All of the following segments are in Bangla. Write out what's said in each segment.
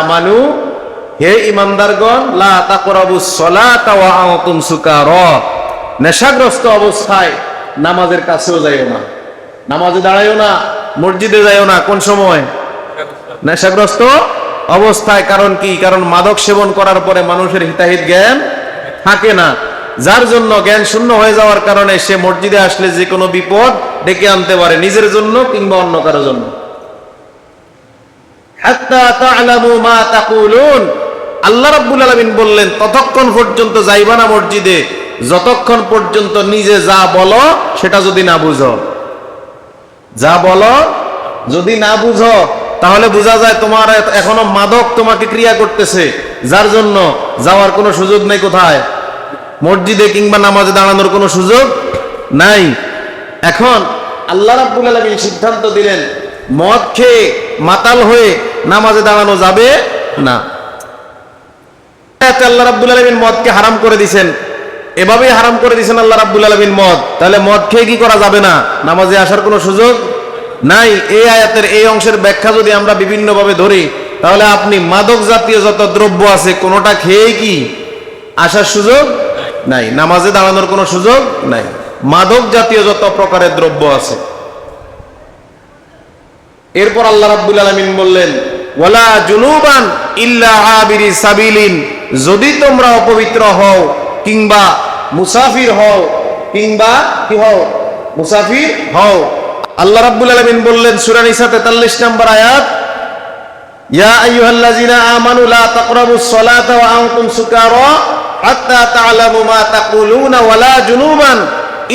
আমানু, হে ঈমানদারগণ লা তাকরাবুস সালাতা ওয়া নেশাগ্রস্ত অবস্থায় নামাজের কাছেও যাইও না। নামাজে দাঁড়াইও না, মসজিদে যাইও না, কোন সময়? নেশাগ্রস্ত অবস্থায়, কারণ কি? কারণ মাদক সেবন করার পরে মানুষের হিতাহিত জ্ঞান থাকে না। যার জন্য জ্ঞান শূন্য হয়ে যাওয়ার কারণে সে মসজিদে আসলে যে কোনো বিপদ ডেকে আনতে পারে নিজের জন্য কিংবা অন্য কারোর জন্য হাত্তা তা'লামু মা তাকুলুন আল্লাহ রাব্বুল আলামিন বললেন, ততক্ষণ পর্যন্ত যাইবা না মসজিদে। যতক্ষণ পর্যন্ত নিজে যা বলো, সেটা যদি না বুঝো। যা বলো, যদি না বুঝো, তাহলে বোঝা যায় তোমার এখনও মাদক তোমাকে ক্রিয়া করতেছে। যার জন্য যাওয়ার কোনো সুযোগ নেই কোথায়? মসজিদে কিংবা নামাজে দাঁড়ানোর কোনো সুযোগ নাই। এখন আল্লাহ রাব্বুল আলামিন সিদ্ধান্ত দিলেন মদ খেয়ে মাতাল হয়ে নামাজে দাঁড়ানো যাবে না। আল্লাহ রাব্বুল আলামিন মদকে হারাম করে দিছেন। এভাবেই হারাম করে দিছেন আল্লাহ রাব্বুল আলামিন মদ। তাহলে মদ খেয়ে কি করা যাবে না? নামাজে আসার কোনো সুযোগ নাই? এই আয়াতের এই অংশের ব্যাখ্যা যদি আমরা বিভিন্নভাবে ধরি, তাহলে আপনি মাদক জাতীয় যত দ্রব্য আছে, কোনোটা খেয়ে কি আসার সুযোগ নাই? নামাজে দাঁড়ানোর কোনো সুযোগ নাই। মাদক জাতীয় যত প্রকারের দ্রব্য আছে এরপর আল্লাহ রাব্বুল আলামিন বললেন, ওয়ালা জুনুবান ইল্লা আবিরি সাবিলিন। যদি তোমরা অপবিত্র হও, কিংবা মুসাফির হও, কিংবা কি হও? মুসাফির হও। আল্লাহ রাব্বুল আলামিন বললেন, সূরা নিসা 43 নম্বর আয়াত, ইয়া আইয়ুহাল্লাযিনা আমানু লা তাকরাবুস সালাতা ওয়া আনতুম সুকারা হাত্তা তা'লামু মা তাকুলুনা ওয়ালা জুনুবান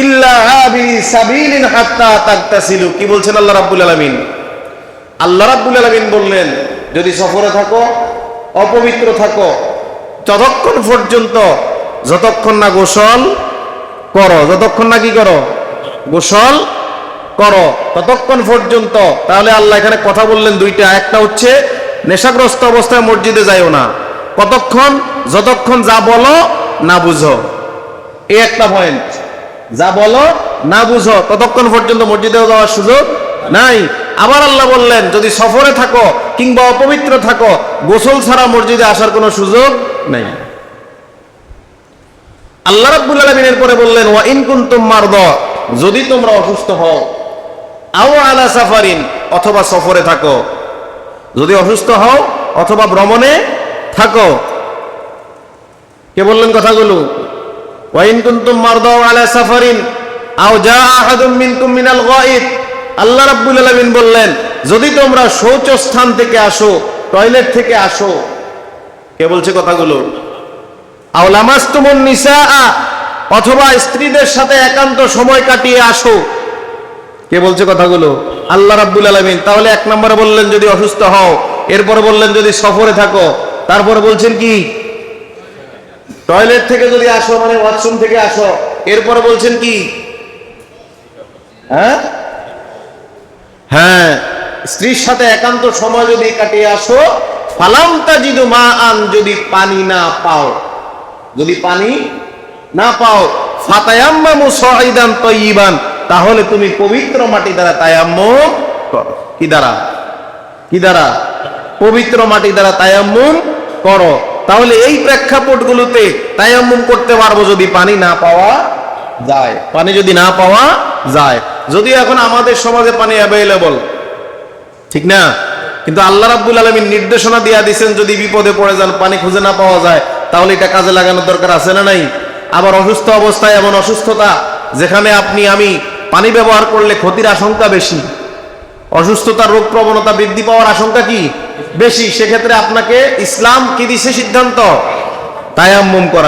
ইল্লা আবিরি সাবিলিন হাত্তা তাগতাসিলু। কি বলছেন আল্লাহ রাব্বুল আলামিন? আল্লাহ রাব্বুল আলামিন বললেন, যদি সফরে থাকো, অপবিত্র থাকো যতক্ষণ পর্যন্ত যতক্ষণ না গোসল করো, যতক্ষণ না কি করো, গোসল করো, ততক্ষণ পর্যন্ত। তাহলে আল্লাহ এখানে কথা বললেন দুইটা, একটা হচ্ছে, নেশাগ্রস্ত অবস্থায় মসজিদে যাইও না। কতক্ষণ? যতক্ষণ যা বলো, না বুঝো। এই একটা পয়েন্ট যা বলো, না বুঝো, ততক্ষণ পর্যন্ত মসজিদেও যাওয়ার সুযোগ নাই। আবার আল্লাহ বললেন, যদি সফরে থাকো কিংবা অপবিত্র থাকো, গোসল ছাড়া মসজিদে আসার কোনো সুযোগ নাই। আল্লাহ রাব্বুল আলামিনের পরে বললেন, ওয়া ইন কুনতুম যদি তোমরা অসুস্থ হও, আও আলা সাফারিন অথবা সফরে থাকো। যদি অসুস্থ হও, অথবা ভ্রমণে থাকো। কে বললেন কথাগুলো? ওয়াইন কুনতুম মারদা আলা সাফারিন আও জা আহাদুম মিনকুম মিনাল গায়ব আল্লাহ রাব্বুল আলামিন বললেন, যদি তোমরা শৌচ স্থান থেকে আসো, টয়লেট থেকে আসো। কে বলছে কথাগুলো? অথবা স্ত্রীদের সাথে একান্ত সময় কাটিয়ে আসো। কে বলছে কথাগুলো? আল্লাহ রাব্বুল আলামিন। তাহলে এক নম্বরে বললেন, যদি অসুস্থ হও। এরপরে বললেন, যদি সফরে থাকো। তারপরে বলছেন কি? টয়লেট থেকে যদি আসো মানে ওয়াশরুম থেকে আসো। এরপরে বলছেন কি? হ্যাঁ? হ্যাঁ স্ত্রীর সাথে একান্ত সময় যদি কাটিয়ে আসো ফালাম তাজিদু মা আন যদি পানি না পাও। যদি পানি না পাও, ফাতায়াম্মামু সাইদান তয়্যিবান তাহলে তুমি পবিত্র মাটি দ্বারা তায়াম্মুম করো। কি দ্বারা? কি দ্বারা? পবিত্র মাটি দ্বারা তায়াম্মুম করো। তাহলে এই প্রেক্ষাপটগুলোতে তায়াম্মুম করতে পারব যদি পানি না পাওয়া যায়। পানি যদি না পাওয়া যায়। যদিও এখন আমাদের সমাজে পানি অ্যাভেলেবল ঠিক না? কিন্তু আল্লাহ রাব্বুল আলমীর নির্দেশনা দিয়া দিছেন, যদি বিপদে পড়ে যান, পানি খুঁজে না পাওয়া যায়, তাহলে এটা কাজে লাগানোর দরকার আছে না নাই? আবার অসুস্থ অবস্থায় এমন অসুস্থতা, যেখানে আপনি, আমি পানি ব্যবহার করলে ক্ষতির আশঙ্কা বেশি। অসুস্থতার রোগ প্রবণতা বৃদ্ধি পাওয়ার আশঙ্কা কি? বেশি। সেক্ষেত্রে আপনাকে ইসলাম কি দিছে সিদ্ধান্ত? তায়াম্মুম করা।